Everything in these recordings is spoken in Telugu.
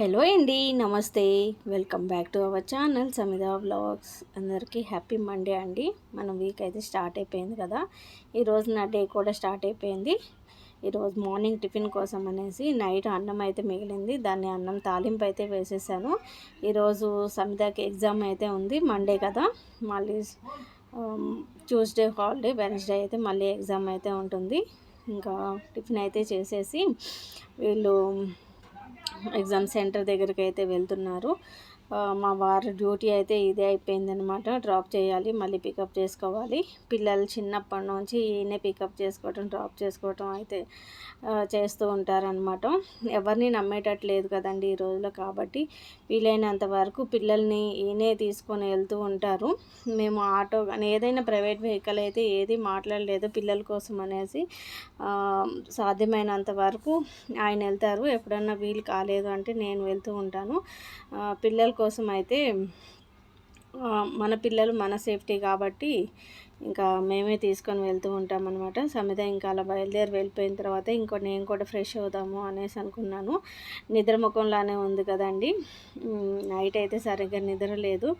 హలో అండి నమస్తే. Welcome back to our channel Samitha vlogs. అందరికీ హ్యాపీ మండే అండి. మన వీక్ అయితే స్టార్ట్ అయిపోయింది కదా. ఈరోజు నా డే కూడా స్టార్ట్ అయిపోయింది. ఈరోజు మార్నింగ్ టిఫిన్ కోసం అనేసి నైట్ అన్నం అయితే మిగిలింది. దాన్ని అన్నం తాలింపు అయితే వేసేసాను. ఈరోజు సమితకి ఎగ్జామ్ అయితే ఉంది మండే కదా. మళ్ళీ ట్యూస్డే హాలిడే వెన్స్డే అయితే మళ్ళీ ఎగ్జామ్ అయితే ఉంటుంది. ఇంకా టిఫిన్ అయితే చేసేసి వీళ్ళు ఎగ్జామ్ సెంటర్ దగ్గరికి అయితే వెళ్తున్నారు. మా వారి డ్యూటీ అయితే ఇదే అయిపోయిందనమాట డ్రాప్ చేయాలి మళ్ళీ పికప్ చేసుకోవాలి. పిల్లలు చిన్నప్పటి నుంచి ఈయనే పికప్ చేసుకోవటం డ్రాప్ చేసుకోవటం అయితే చేస్తూ ఉంటారనమాట ఎవరిని నమ్మేటట్లేదు కదండి ఈ రోజులో కాబట్టి వీలైనంత వరకు పిల్లల్ని ఈయనే తీసుకొని వెళ్తూ ఉంటారు. మేము ఆటో కానీ ఏదైనా ప్రైవేట్ వెహికల్ అయితే ఏది మాట్లాడలేదు పిల్లల కోసం అనేసి సాధ్యమైనంత వరకు ఆయన వెళ్తారు. ఎప్పుడన్నా వీలు కాలేదు అంటే నేను వెళ్తూ ఉంటాను. పిల్లల కోసం అయితే మన పిల్లలు మన సేఫ్టీ కాబట్టి ఇంకా మేమే తీసుకొని వెళ్తూ ఉంటాం అనమాట సమిత ఇంకా అలా బయలుదేరి వెళ్ళిపోయిన తర్వాత ఇంకో నేను కూడా ఫ్రెష్ అవుదాము అనేసి అనుకున్నాను. నిద్ర ముఖంలానే ఉంది కదండి. నైట్ అయితే సరిగ్గా నిద్ర లేదు.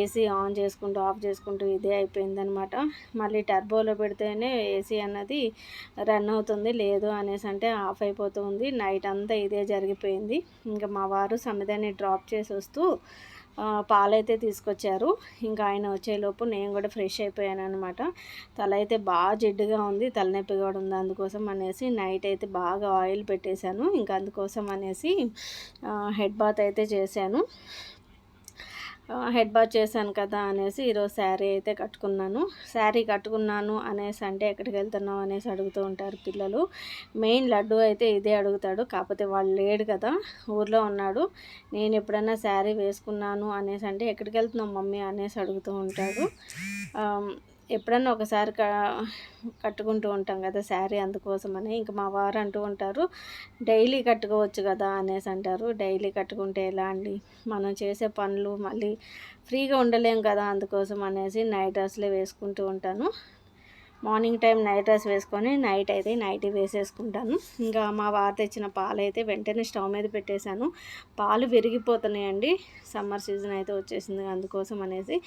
ఏసీ ఆన్ చేసుకుంటూ ఆఫ్ చేసుకుంటూ ఇదే అయిపోయిందనమాట మళ్ళీ టర్బోలో పెడితేనే ఏసీ అన్నది రన్ అవుతుంది లేదు అనేసి అంటే ఆఫ్ అయిపోతుంది నైట్ అంతా ఇదే జరిగిపోయింది. ఇంకా మా వారు సమిదాన్ని డ్రాప్ చేసి వస్తూ పాలైతే తీసుకొచ్చారు. ఇంకా ఆయన వచ్చేలోపు నేను కూడా ఫ్రెష్ అయిపోయాను అనమాట తల అయితే బాగా జిడ్డుగా ఉంది తలనొప్పి కూడా ఉంది అందుకోసం అనేసి నైట్ అయితే బాగా ఆయిల్ పెట్టేశాను. ఇంకా అందుకోసం అనేసి హెడ్ బాత్ అయితే చేశాను. హెడ్ బాత్ చేశాను కదా అనేసి ఈరోజు శారీ అయితే కట్టుకున్నాను. శారీ కట్టుకున్నాను అనేసి అంటే ఎక్కడికి వెళ్తున్నావు అనేసి అడుగుతూ ఉంటారు పిల్లలు. మెయిన్ లడ్డు అయితే ఇదే అడుగుతాడు. కాకపోతే వాళ్ళు లేడు కదా ఊర్లో ఉన్నాడు. నేను ఎప్పుడైనా శారీ వేసుకున్నాను అనేసి అంటే ఎక్కడికి వెళ్తున్నావు మమ్మీ అనేసి అడుగుతూ ఉంటాడు. ఎప్పుడన్నా ఒకసారి కట్టుకుంటూ ఉంటాం కదా శారీ అందుకోసమని. ఇంకా మా వారు అంటూ ఉంటారు డైలీ కట్టుకోవచ్చు కదా అనేసి అంటారు. డైలీ కట్టుకుంటే ఎలా అండి? మనం చేసే పనులు మళ్ళీ ఫ్రీగా ఉండలేం కదా అందుకోసం అనేసి నైట్ డ్రెస్లే వేసుకుంటూ ఉంటాను. మార్నింగ్ టైం నైట్ డ్రెస్ వేసుకొని నైట్ అయితే నైట్ వేసేసుకుంటాను. ఇంకా మా వారు తెచ్చిన పాలు అయితే వెంటనే స్టవ్ మీద పెట్టేశాను. పాలు విరిగిపోతున్నాయండి. సమ్మర్ సీజన్ అయితే వచ్చేసింది అందుకోసం అనేసి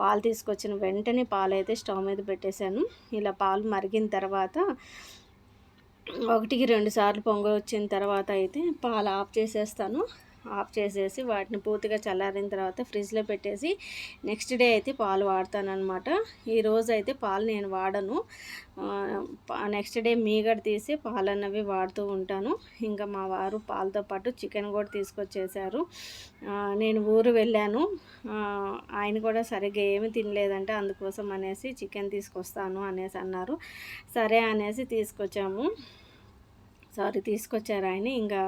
పాలు తీసుకొచ్చిన వెంటనే పాలు అయితే స్టవ్ మీద పెట్టేశాను. ఇలా పాలు మరిగిన తర్వాత ఒకటికి రెండు సార్లు పొంగ వచ్చిన తర్వాత అయితే పాలు ఆఫ్ చేసేస్తాను. ఆఫ్ చేసేసి వాటిని పూర్తిగా చల్లారిన తర్వాత ఫ్రిడ్జ్లో పెట్టేసి నెక్స్ట్ డే అయితే పాలు వాడతానమాట ఈరోజు అయితే పాలు నేను వాడను. నెక్స్ట్ డే మీగడ తీసి పాలు అన్నవి వాడుతూ ఉంటాను. ఇంకా మా వారు పాలతో పాటు చికెన్ కూడా తీసుకొచ్చేసారు నేను ఊరు వెళ్ళాను. ఆయన కూడా సరిగ్గా ఏమి తినలేదంటే అందుకోసం అనేసి చికెన్ తీసుకొస్తాను అనేసి అన్నారు. సరే అనేసి తీసుకొచ్చాము. సారీ తీసుకొచ్చారు ఆయన. ఇంకా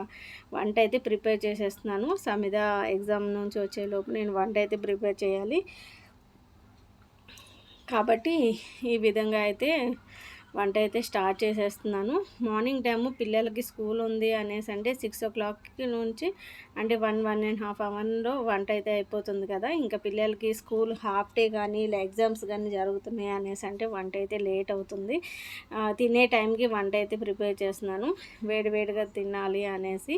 వంట అయితే ప్రిపేర్ చేసేస్తున్నాను. సమిద ఎగ్జామ్ నుంచి వచ్చేలోపు నేను వంట అయితే ప్రిపేర్ చేయాలి. కాబట్టి ఈ విధంగా అయితే వంట అయితే స్టార్ట్ చేసేస్తున్నాను. మార్నింగ్ టైము పిల్లలకి స్కూల్ ఉంది అనేసి అంటే సిక్స్ ఓ క్లాక్కి నుంచి అంటే వన్ వన్ అండ్ హాఫ్ అవర్లో వంట అయితే అయిపోతుంది కదా. ఇంకా పిల్లలకి స్కూల్ హాఫ్ డే కానీ ఇలా ఎగ్జామ్స్ కానీ జరుగుతున్నాయి అనేసి అంటే వంట అయితే లేట్ అవుతుంది. తినే టైంకి వంట అయితే ప్రిపేర్ చేస్తున్నాను. వేడివేడిగా తినాలి అనేసి.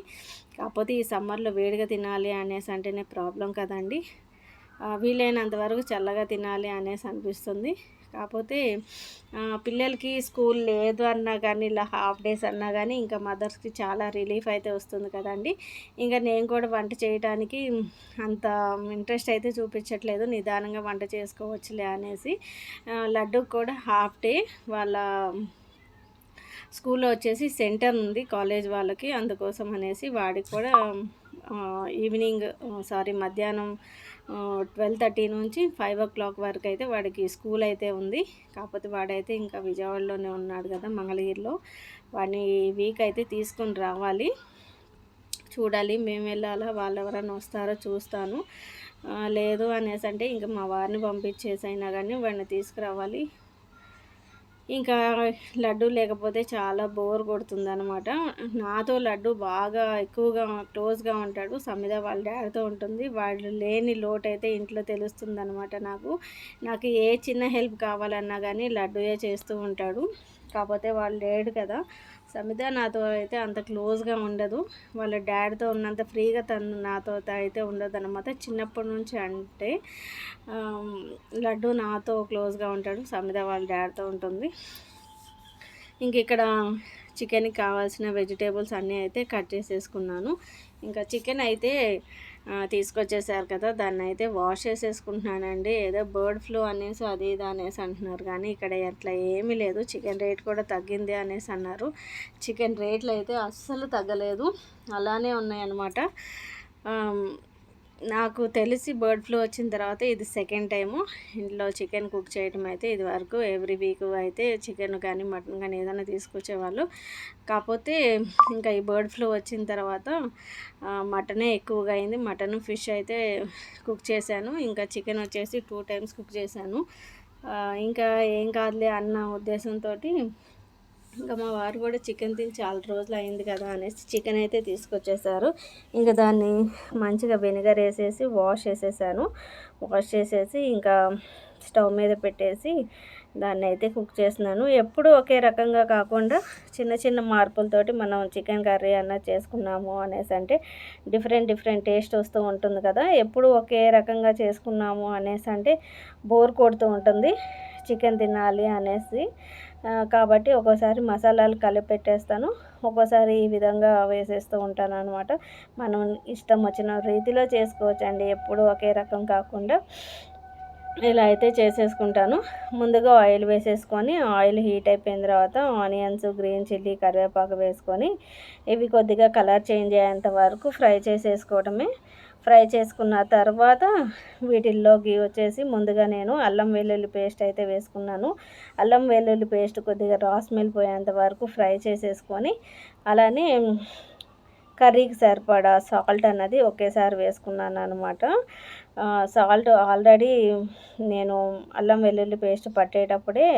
కాకపోతే ఈ సమ్మర్లో వేడిగా తినాలి అనేసి అంటేనే ప్రాబ్లం కదండి. వీలైనంత వరకు చల్లగా తినాలి అనేసి అనిపిస్తుంది. కాకపోతే పిల్లలకి స్కూల్ లేదు అన్నా కానీ ఇలా హాఫ్ డేస్ అన్నా కానీ ఇంకా మదర్స్కి చాలా రిలీఫ్ అయితే వస్తుంది కదండి. ఇంకా నేను కూడా వంట చేయడానికి అంత ఇంట్రెస్ట్ అయితే చూపించట్లేదు. నిదానంగా వంట చేసుకోవచ్చులే అనేసి లడ్డు కూడా హాఫ్ డే వాళ్ళ స్కూల్లో వచ్చేసి సెంటర్ ఉంది కాలేజ్ వాళ్ళకి అందుకోసం అనేసి వాడికి కూడా ఈవినింగ్ సారీ మధ్యాహ్నం ట్వెల్వ్ థర్టీ నుంచి ఫైవ్ ఓ క్లాక్ వరకు అయితే వాడికి స్కూల్ అయితే ఉంది. కాకపోతే వాడైతే ఇంకా విజయవాడలోనే ఉన్నాడు కదా మంగళగిరిలో. వాడిని వీక్ అయితే తీసుకొని రావాలి. చూడాలి మేము వెళ్ళాలా వాళ్ళు ఎవరైనా వస్తారో చూస్తాను. లేదు అనేసి అంటే ఇంకా మా వారిని పంపించేసైనా కానీ వాడిని తీసుకురావాలి. ఇంకా లడ్డు లేకపోతే చాలా బోర్ కొడుతుంది అనమాట నాతో లడ్డు బాగా ఎక్కువగా క్లోజ్గా ఉంటాడు. సమిద వాళ్ళ డాడీతో ఉంటుంది. వాళ్ళు లేని లోటు అయితే ఇంట్లో తెలుస్తుంది అనమాట నాకు. నాకు ఏ చిన్న హెల్ప్ కావాలన్నా కానీ లడ్డుయే చేస్తూ ఉంటాడు. కాకపోతే వాళ్ళు లేడు కదా సమిత నాతో అయితే అంత క్లోజ్గా ఉండదు. వాళ్ళ డాడీతో ఉన్నంత ఫ్రీగా తను నాతో అయితే ఉండదు అనమాట చిన్నప్పటి నుంచి అంటే లడ్డు నాతో క్లోజ్గా ఉంటాడు. సమిత వాళ్ళ డాడీతో ఉంటుంది. ఇంక ఇక్కడ చికెన్కి కావాల్సిన వెజిటేబుల్స్ అన్నీ అయితే కట్ చేసేసుకున్నాను. ఇంకా చికెన్ అయితే తీసుకొచ్చేసారు కదా దాన్ని అయితే వాష్ చేసేసుకుంటున్నానండి. ఏదో బర్డ్ ఫ్లూ అనేసి అది ఇది అనేసి అంటున్నారు. కానీ ఇక్కడ అట్లా ఏమీ లేదు. చికెన్ రేట్ కూడా తగ్గింది అనేసి అన్నారు. చికెన్ రేట్లు అయితే అస్సలు తగ్గలేదు. అలానే ఉన్నాయన్నమాట. నాకు తెలిసి బర్డ్ ఫ్లూ వచ్చిన తర్వాత ఇది సెకండ్ టైము. ఇంట్లో చికెన్ కుక్ చేయటం అయితే ఇది వరకు ఎవ్రీ వీక్ అయితే చికెన్ కానీ మటన్ కానీ ఏదైనా తీసుకొచ్చేవాళ్ళు. కాకపోతే ఇంకా ఈ బర్డ్ ఫ్లూ వచ్చిన తర్వాత మటనే ఎక్కువగా అయింది. మటన్ ఫిష్ అయితే కుక్ చేశాను. ఇంకా చికెన్ వచ్చేసి టూ టైమ్స్ కుక్ చేశాను. ఇంకా ఏం కాదులే అన్న ఉద్దేశంతో ఇంకా మా వారు కూడా చికెన్ తిని చాలా రోజులు అయింది కదా అనేసి చికెన్ అయితే తీసుకొచ్చేసారు. ఇంకా దాన్ని మంచిగా వెనిగర్ వేసేసి వాష్ చేసేసాను. వాష్ చేసేసి ఇంకా స్టవ్ మీద పెట్టేసి దాన్ని అయితే కుక్ చేస్తున్నాను. ఎప్పుడు ఒకే రకంగా కాకుండా చిన్న చిన్న మార్పులతోటి మనం చికెన్ కర్రీ అన్న చేసుకున్నాము అనేసి అంటే డిఫరెంట్ డిఫరెంట్ టేస్ట్ వస్తూ ఉంటుంది కదా. ఎప్పుడు ఒకే రకంగా చేసుకున్నాము అనేసి అంటే బోర్ కొడుతూ ఉంటుంది. చికెన్ తినాలి అనేసి కాబట్టి ఒక్కోసారి మసాలాలు కలిపెట్టేస్తాను. ఒక్కోసారి ఈ విధంగా వేసేస్తూ ఉంటాను అనమాట మనం ఇష్టం వచ్చిన రీతిలో చేసుకోవచ్చు అండి ఎప్పుడు ఒకే రకం కాకుండా. ఇలా అయితే చేసేసుకుంటాను. ముందుగా ఆయిల్ వేసేసుకొని ఆయిల్ హీట్ అయిపోయిన తర్వాత ఆనియన్స్ గ్రీన్ చిల్లీ కరివేపాకు వేసుకొని ఇవి కొద్దిగా కలర్ చేంజ్ అయ్యేంత వరకు ఫ్రై చేసేసుకోవడమే. ఫ్రై చేసుకున్న తర్వాత వీటిల్లోకి వచ్చేసి ముందుగా నేను అల్లం వెల్లుల్లి పేస్ట్ అయితే వేసుకున్నాను. అల్లం వెల్లుల్లి పేస్ట్ కొద్దిగా రాస్ మెల్లిపోయేంత వరకు ఫ్రై చేసేసుకొని అలానే కర్రీకి సరిపడా సాల్ట్ అన్నది ఒకేసారి వేసుకున్నాను అనమాట సాల్ట్ ఆల్రెడీ నేను అల్లం వెల్లుల్లి పేస్ట్ పట్టేటప్పుడే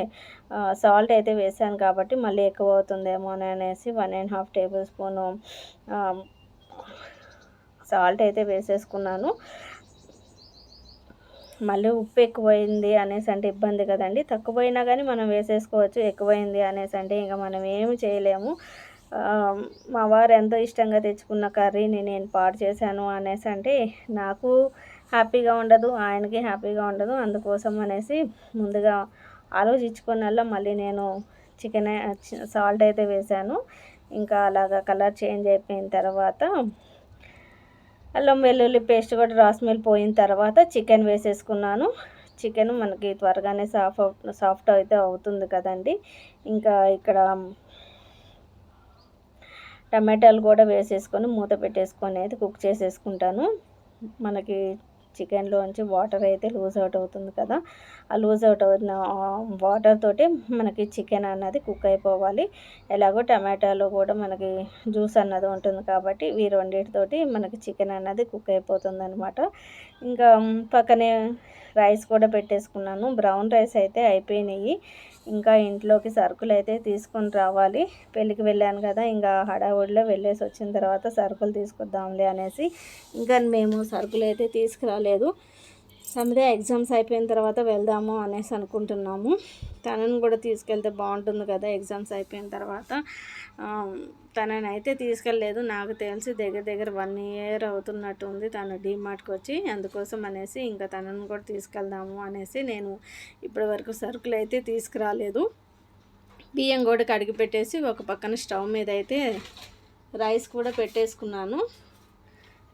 సాల్ట్ అయితే వేసాను కాబట్టి మళ్ళీ ఎక్కువ అవుతుందేమో అనేసి one and half tablespoon salt అయితే వేసేసుకున్నాను. మళ్ళీ ఉప్పు ఎక్కువైంది అనేసి అంటే ఇబ్బంది కదండి. తక్కువైనా కానీ మనం వేసేసుకోవచ్చు ఎక్కువైంది అనేసి అంటే ఇంకా మనం ఏమి చేయలేము. మా వారు ఎంతో ఇష్టంగా తెచ్చుకున్న కర్రీని నేను పాడు చేశాను అనేసి అంటే నాకు హ్యాపీగా ఉండదు ఆయనకి హ్యాపీగా ఉండదు. అందుకోసం అనేసి ముందుగా ఆలోచించుకున్నల్లా మళ్ళీ నేను చికెన్ సాల్ట్ అయితే వేశాను. ఇంకా అలాగా కలర్ చేంజ్ అయిపోయిన తర్వాత అల్లం వెల్లుల్లి పేస్ట్ కూడా రాస్మెల్ పోయిన తర్వాత చికెన్ వేసేసుకున్నాను. చికెన్ మనకి త్వరగానే సాఫ్ట్ సాఫ్ట్ అయితే అవుతుంది కదండి. ఇంకా ఇక్కడ టమాటాలు కూడా వేసేసుకొని మూత పెట్టేసుకొని అయితే కుక్ చేసేసుకుంటాను. మనకి చికెన్లోంచి వాటర్ అయితే లూజ్ అవుట్ అవుతుంది కదా. ఆ లూజ్ అవుట్ అవుతున్న వాటర్ తోటి మనకి చికెన్ అన్నది కుక్ అయిపోవాలి. ఎలాగో టమాటాలో కూడా మనకి జ్యూస్ అన్నది ఉంటుంది కాబట్టి ఈ రెండింటితోటి మనకి చికెన్ అన్నది కుక్ అయిపోతుంది అనమాట ఇంకా పక్కనే రైస్ కూడా పెట్టేసుకున్నాను. బ్రౌన్ రైస్ అయితే అయిపోయినాయి. ఇంకా ఇంట్లోకి సరుకులు అయితే తీసుకొని రావాలి. పెళ్ళికి వెళ్ళాను కదా ఇంకా హడావుడిలో వెళ్ళేసి వచ్చిన తర్వాత సరుకులు తీసుకొద్దాంలే అనేసి ఇంకా మేము సరుకులు అయితే తీసుకురాలేదు. సమిదే ఎగ్జామ్స్ అయిపోయిన తర్వాత వెళ్దాము అనేసి అనుకుంటున్నాము. తనను కూడా తీసుకెళ్తే బాగుంటుంది కదా ఎగ్జామ్స్ అయిపోయిన తర్వాత. తనని అయితే తీసుకెళ్ళలేదు. నాకు తెలిసి దగ్గర దగ్గర వన్ ఇయర్ అవుతున్నట్టు ఉంది. తను డీమార్ట్కి వచ్చి అందుకోసం అనేసి ఇంకా తనను కూడా తీసుకెళ్దాము అనేసి నేను ఇప్పటి వరకు సరుకులు అయితే తీసుకురాలేదు. బియ్యం కూడా కడిగి పెట్టేసి ఒక పక్కన స్టవ్ మీద అయితే రైస్ కూడా పెట్టేసుకున్నాను.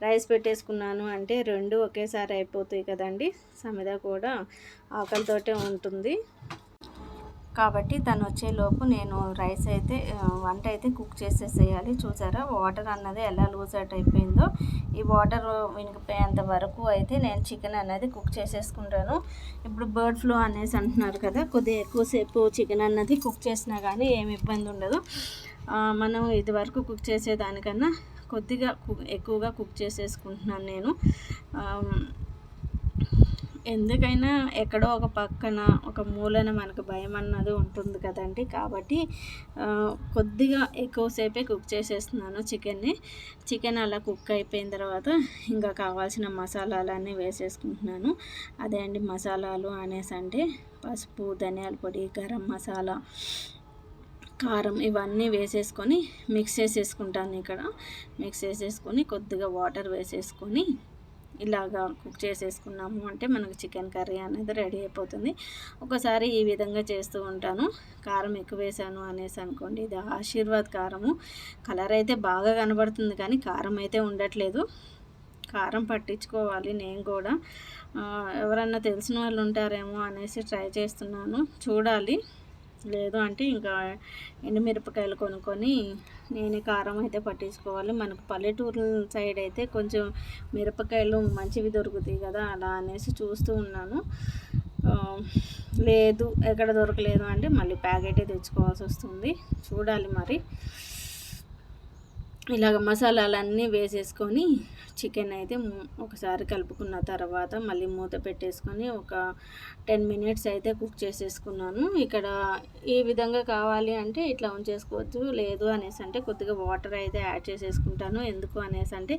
రైస్ పెట్టేసుకున్నాను అంటే రెండు ఒకేసారి అయిపోతాయి కదండి. సమిద కూడా ఆకలితోటే ఉంటుంది. కాబట్టి తను వచ్చేలోపు నేను రైస్ అయితే వంట అయితే కుక్ చేసేసేయాలి. చూసారా? వాటర్ అన్నది ఎలా లూజ్ అవుట్ అయిపోయిందో. ఈ వాటర్ వినిగిపోయేంత వరకు అయితే నేను చికెన్ అనేది కుక్ చేసేసుకుంటాను. ఇప్పుడు బర్డ్ ఫ్లూ అనేసి అంటున్నారు కదా కొద్దిగా ఎక్కువసేపు చికెన్ అన్నది కుక్ చేసినా కానీ ఏమి ఇబ్బంది ఉండదు. మనం ఇది వరకు కుక్ చేసేదానికన్నా కొద్దిగా ఎక్కువగా కుక్ చేసేసుకుంటున్నాను నేను. ఎందుకైనా ఎక్కడో ఒక పక్కన ఒక మూలన మనకు భయం అన్నది ఉంటుంది కదండి. కాబట్టి కొద్దిగా ఎక్కువసేపే కుక్ చేసేస్తున్నాను చికెన్ని. చికెన్ అలా కుక్ అయిపోయిన తర్వాత ఇంకా కావాల్సిన మసాలాలన్నీ వేసేసుకుంటున్నాను. అదే అండి మసాలాలు అనేసి అంటే పసుపు ధనియాల పొడి గరం మసాలా కారం ఇవన్నీ వేసేసుకొని మిక్స్ చేసేసుకుంటాను ఇక్కడ. మిక్స్ చేసేసుకొని కొద్దిగా వాటర్ వేసేసుకొని ఇలాగా కుక్ చేసేసుకున్నాము అంటే మనకు చికెన్ కర్రీ అనేది రెడీ అయిపోతుంది. ఒకసారి ఈ విధంగా చేస్తూ ఉంటాను. కారం ఎక్కువ వేసాను అనేసి అనుకోండి ఇది ఆశీర్వాద్ కారము. కలర్ అయితే బాగా కనబడుతుంది కానీ కారం అయితే ఉండట్లేదు. కారం పట్టించుకోవాలి నేను కూడా. ఎవరన్నా తెలిసిన వాళ్ళు ఉంటారేమో అనేసి ట్రై చేస్తున్నాను. చూడాలి. లేదు అంటే ఇంకా ఎండుమిరపకాయలు కొనుక్కొని నేను కారం అయితే పట్టించుకోవాలి. మనకు పల్లెటూరు సైడ్ అయితే కొంచెం మిరపకాయలు మంచివి దొరుకుతాయి కదా అలా అనేసి చూస్తూ ఉన్నాను. లేదు ఎక్కడ దొరకలేదు అంటే మళ్ళీ ప్యాకెటే తెచ్చుకోవాల్సి వస్తుంది. చూడాలి మరి. ఇలాగ మసాలాలన్నీ వేసేసుకొని చికెన్ అయితే ఒకసారి కలుపుకున్న తర్వాత మళ్ళీ మూత పెట్టేసుకొని ఒక టెన్ మినిట్స్ అయితే కుక్ చేసేసుకున్నాను. ఇక్కడ ఈ విధంగా కావాలి అంటే ఇట్లా ఉంచేసుకోవచ్చు లేదు అనేసి అంటే కొద్దిగా వాటర్ అయితే యాడ్ చేసేసుకుంటాను. ఎందుకు అనేసి అంటే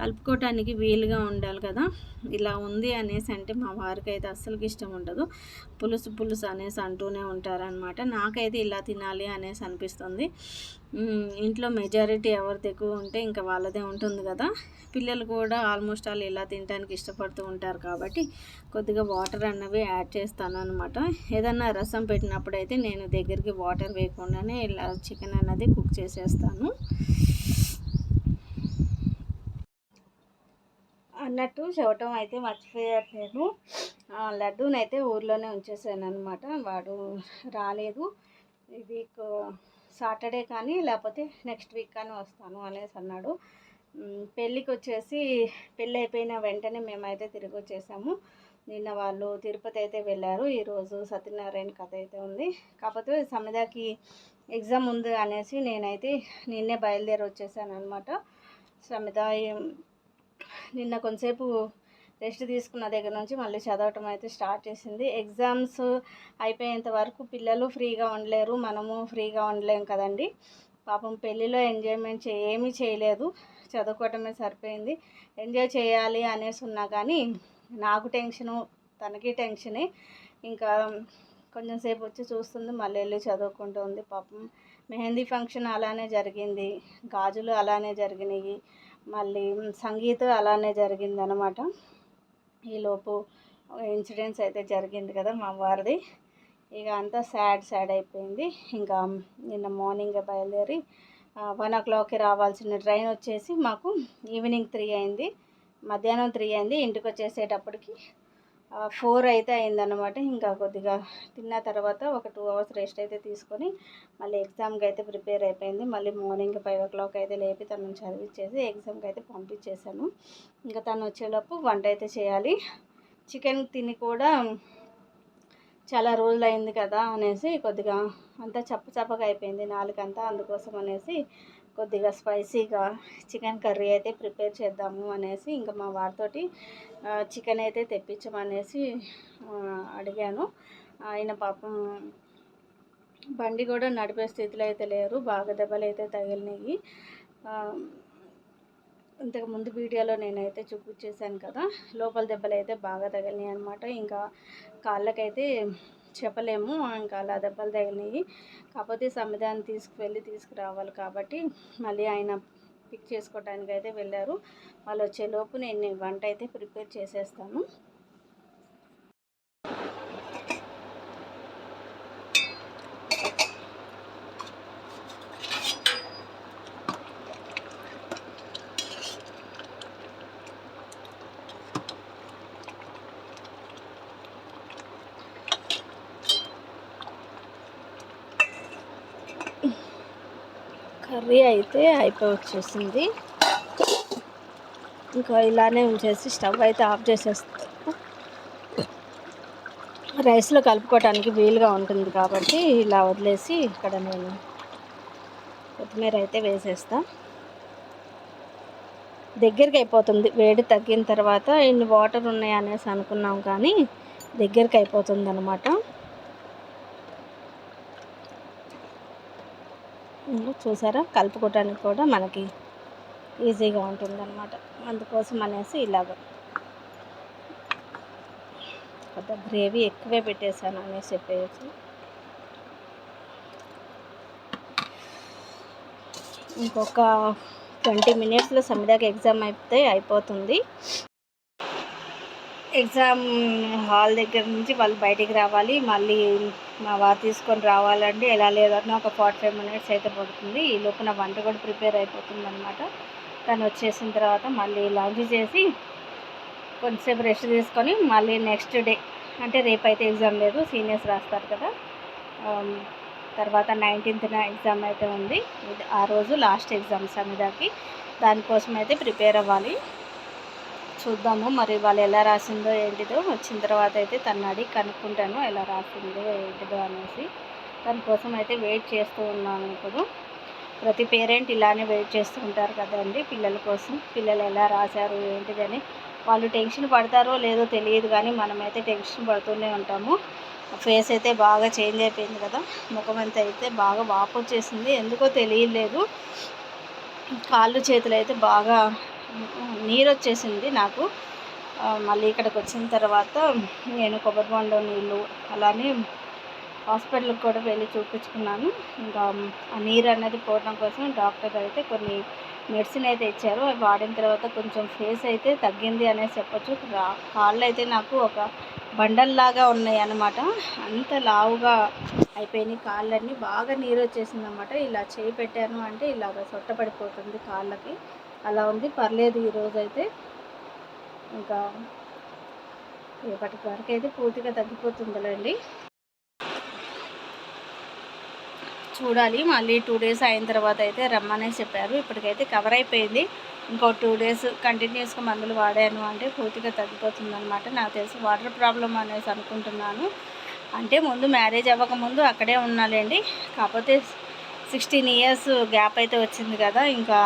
కలుపుకోవటానికి వీలుగా ఉండాలి కదా. ఇలా ఉంది అనేసి అంటే మా వారికి అయితే అస్సలకి ఇష్టం ఉండదు. పులుసు పులుసు అనేసి అంటూనే ఉంటారనమాట నాకైతే ఇలా తినాలి అనేసి అనిపిస్తుంది. ఇంట్లో మెజారిటీ ఎవరిది ఎక్కువ ఉంటే ఇంకా వాళ్ళదే ఉంటుంది కదా. పిల్లలు కూడా ఆల్మోస్ట్ వాళ్ళు ఇలా తినడానికి ఇష్టపడుతూ ఉంటారు కాబట్టి కొద్దిగా వాటర్ అన్నవి యాడ్ చేస్తాను అనమాట ఏదన్నా రసం పెట్టినప్పుడు అయితే నేను దగ్గరికి వాటర్ వేయకుండానే ఇలా చికెన్ అన్నది కుక్ చేసేస్తాను. అన్నట్టు చెప్పటం అయితే మర్చిపోయారు నేను అయితే ఊర్లోనే ఉంచేసాను అనమాట వాడు రాలేదు. ఈ వీక్ సాటర్డే కానీ లేకపోతే నెక్స్ట్ వీక్ కానీ వస్తాను అనేసి అన్నాడు. పెళ్ళికి వచ్చేసి పెళ్ళి అయిపోయిన వెంటనే మేమైతే తిరిగి వచ్చేసాము నిన్న వాళ్ళు తిరుపతి అయితే వెళ్ళారు. ఈరోజు సత్యనారాయణ కథ అయితే ఉంది. కాకపోతే సమిదాకి ఎగ్జామ్ ఉంది అనేసి నేనైతే నిన్నే బయలుదేరి వచ్చేసాను అనమాట సమిద నిన్న కొంతసేపు రెస్ట్ తీసుకున్న దగ్గర నుంచి మళ్ళీ చదవటం అయితే స్టార్ట్ చేసింది. ఎగ్జామ్స్ అయిపోయేంత వరకు పిల్లలు ఫ్రీగా ఉండలేరు మనము ఫ్రీగా ఉండలేం కదండి. పాపం పెళ్ళిలో ఎంజాయ్మెంట్ ఏమీ చేయలేదు చదువుకోవటమే సరిపోయింది. ఎంజాయ్ చేయాలి అనేసి ఉన్నా కానీ నాకు టెన్షను తనకి టెన్షనే. ఇంకా కొంచెం సేపు వచ్చి చూస్తుంది మళ్ళీ వెళ్ళి చదువుకుంటుంది పాపం మెహందీ ఫంక్షన్ అలానే జరిగింది గాజులు అలానే జరిగినాయి మళ్ళీ సంగీతం అలానే జరిగింది అనమాట ఈలోపు ఇన్సిడెంట్స్ అయితే జరిగింది కదా మా వారిది. ఇక అంతా సాడ్ సాడ్ అయిపోయింది. ఇంకా నిన్న మార్నింగ్ బయలుదేరి వన్ ఓ క్లాక్కి రావాల్సిన ట్రైన్ వచ్చేసి మాకు ఈవినింగ్ త్రీ అయింది. మధ్యాహ్నం త్రీ అయింది. ఇంటికి వచ్చేసేటప్పటికి ఫోర్ అయితే అయిందనమాట ఇంకా కొద్దిగా తిన్న తర్వాత ఒక టూ అవర్స్ రెస్ట్ అయితే తీసుకొని మళ్ళీ ఎగ్జామ్కి అయితే ప్రిపేర్ అయిపోయింది. మళ్ళీ మార్నింగ్ ఫైవ్ ఓ క్లాక్ అయితే లేపి తనను చదివించేసి ఎగ్జామ్కి అయితే పంపించేశాను ఇంకా తను వచ్చేలోపు వంట అయితే చేయాలి. చికెన్ తిని కూడా చాలా రోజులు అయింది కదా అనేసి కొద్దిగా అంతా చప్ప చప్పగా అయిపోయింది. నాలుగంతా అందుకోసం అనేసి కొద్దిగా స్పైసీగా చికెన్ కర్రీ అయితే ప్రిపేర్ చేద్దాము అనేసి ఇంకా మా వారితోటి చికెన్ అయితే తెప్పించమనేసి అడిగాను. ఆయన పాపం బండి కూడా నడిపే స్థితిలో అయితే లేరు బాగా దెబ్బలు అయితే తగిలినాయి ఇంతకు ముందు వీడియోలో నేనైతే చూపించేశాను కదా లోపల దెబ్బలు అయితే బాగా తగిలినాయి అనమాట ఇంకా కాళ్ళకైతే చెప్పలేము. ఇంకా అలా దెబ్బలు తగిలినాయి. కాకపోతే సమిధాన్ని తీసుకువెళ్ళి తీసుకురావాలి కాబట్టి మళ్ళీ ఆయన పిక్ చేసుకోవడానికి అయితే వెళ్ళారు. వాళ్ళు వచ్చేలోపు నేను వంట అయితే ప్రిపేర్ చేసేస్తాను. కర్రీ అయితే అయిపోయి వచ్చేసింది ఇంకా ఇలానే ఉంచేసి స్టవ్ అయితే ఆఫ్ చేసేస్తాను రైస్లో కలుపుకోవటానికి వీలుగా ఉంటుంది కాబట్టి ఇలా వదిలేసి ఇక్కడ నేను కొత్తిమీర అయితే వేసేస్తా. దగ్గరికి అయిపోతుంది. వేడి తగ్గిన తర్వాత ఇన్ని వాటర్ ఉన్నాయి అనేసి అనుకున్నాం కానీ దగ్గరికి అయిపోతుంది అనమాట చూసారా? కలుపుకోవటానికి కూడా మనకి ఈజీగా ఉంటుంది అనమాట అందుకోసం అనేసి ఇలాగ కొద్దిగా గ్రేవీ ఎక్కువే పెట్టేశాను అనేసి చెప్పేసి. ఇంకొక ట్వంటీ మినిట్స్లో సమిదాకి ఎగ్జామ్ అయితే అయిపోతుంది. ఎగ్జామ్ హాల్ దగ్గర నుంచి వాళ్ళు బయటికి రావాలి. మళ్ళీ మా వారు తీసుకొని రావాలండి ఎలా లేదన్నా ఒక ఫార్టీ ఫైవ్ మినిట్స్ అయితే పడుతుంది. ఈ లోపల వంట కూడా ప్రిపేర్ అయిపోతుంది అనమాట తను వచ్చేసిన తర్వాత మళ్ళీ లంచ్ చేసి కొంచెంసేపు రెస్ట్ తీసుకొని మళ్ళీ నెక్స్ట్ డే అంటే రేపు అయితే ఎగ్జామ్ లేదు సీనియర్స్ రాస్తారు కదా. తర్వాత నైన్టీన్త్న ఎగ్జామ్ అయితే ఉంది. ఆ రోజు లాస్ట్ ఎగ్జామ్ సమిదాకి. దానికోసం అయితే ప్రిపేర్ అవ్వాలి. చూద్దాము. మరి వాళ్ళు ఎలా రాసిందో ఏంటిదో వచ్చిన తర్వాత అయితే తను అడిగి కనుక్కుంటాను ఎలా రాసిందో ఏంటిదో అనేసి. దానికోసం అయితే వెయిట్ చేస్తూ ఉన్నాను ఇప్పుడు. ప్రతి పేరెంట్ ఇలానే వెయిట్ చేస్తూ ఉంటారు కదండి పిల్లల కోసం. పిల్లలు ఎలా రాశారు ఏంటిదని వాళ్ళు టెన్షన్ పడతారో లేదో తెలియదు కానీ మనమైతే టెన్షన్ పడుతూనే ఉంటాము. ఫేస్ అయితే బాగా చేంజ్ అయిపోయింది కదా. ముఖం అంతా అయితే బాగా వాపు వచ్చేసింది. ఎందుకో తెలియలేదు. కాళ్ళు చేతులు అయితే బాగా నీరు వచ్చేసింది నాకు మళ్ళీ ఇక్కడికి వచ్చిన తర్వాత నేను కొబ్బరి బొండం నీళ్ళు అలానే హాస్పిటల్కి కూడా వెళ్ళి చూపించుకున్నాను. ఇంకా ఆ నీరు అనేది పోవడం కోసం డాక్టర్ అయితే కొన్ని మెడిసిన్ అయితే ఇచ్చారు. అవి వాడిన తర్వాత కొంచెం ఫేస్ అయితే తగ్గింది అనేసి చెప్పొచ్చు. కాళ్ళు అయితే నాకు ఒక బండల్లాగా ఉన్నాయి అన్నమాట అంత లావుగా అయిపోయినాయి కాళ్ళన్నీ. బాగా నీరు వచ్చేసింది అనమాట ఇలా చేయి పెట్టాను అంటే ఇలాగ సొట్టపడిపోతుంది కాళ్ళకి. అలా ఉంది. పర్లేదు ఈరోజు అయితే ఇంకా రేపటి వరకు అయితే పూర్తిగా తగ్గిపోతుందిలేండి. చూడాలి. మళ్ళీ టూ డేస్ అయిన తర్వాత అయితే రమ్మనే చెప్పారు. ఇప్పటికైతే కవర్ అయిపోయింది. ఇంకో టూ డేస్ కంటిన్యూస్గా మందులు వాడాను అంటే పూర్తిగా తగ్గిపోతుందనమాట నాకు తెలిసి వాటర్ ప్రాబ్లం అనేసి అనుకుంటున్నాను. అంటే ముందు మ్యారేజ్ అవ్వకముందు అక్కడే ఉన్నాలేండి. కాకపోతే సిక్స్టీన్ ఇయర్స్ గ్యాప్ అయితే వచ్చింది కదా. ఇంకా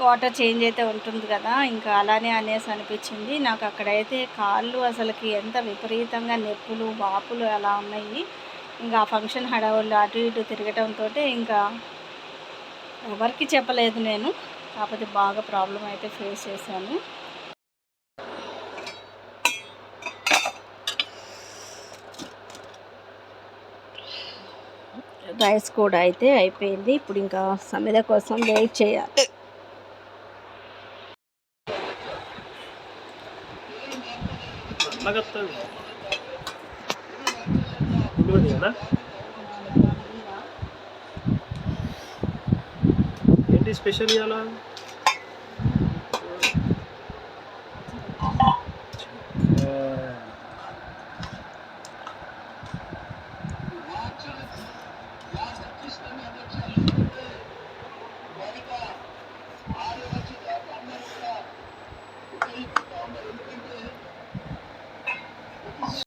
వాటర్ చేంజ్ అయితే ఉంటుంది కదా ఇంకా అలానే అనేసి అనిపించింది. నాకు అక్కడైతే కాళ్ళు అసలుకి ఎంత విపరీతంగా నొప్పులు వాపులు అలా ఉన్నాయి. ఇంకా ఆ ఫంక్షన్ హడావుళ్ళు అటు ఇటు తిరగటంతో ఇంకా ఎవరికి చెప్పలేదు నేను. కాకపోతే బాగా ప్రాబ్లం అయితే ఫేస్ చేశాను. రైస్ కూడా అయితే అయిపోయింది. ఇప్పుడు ఇంకా సమిద కోసం వెయిట్ చేయాలి. అట్లాగత్తది ఉంటుంది కదా ఏంటి స్పెషల్ ఇవాళ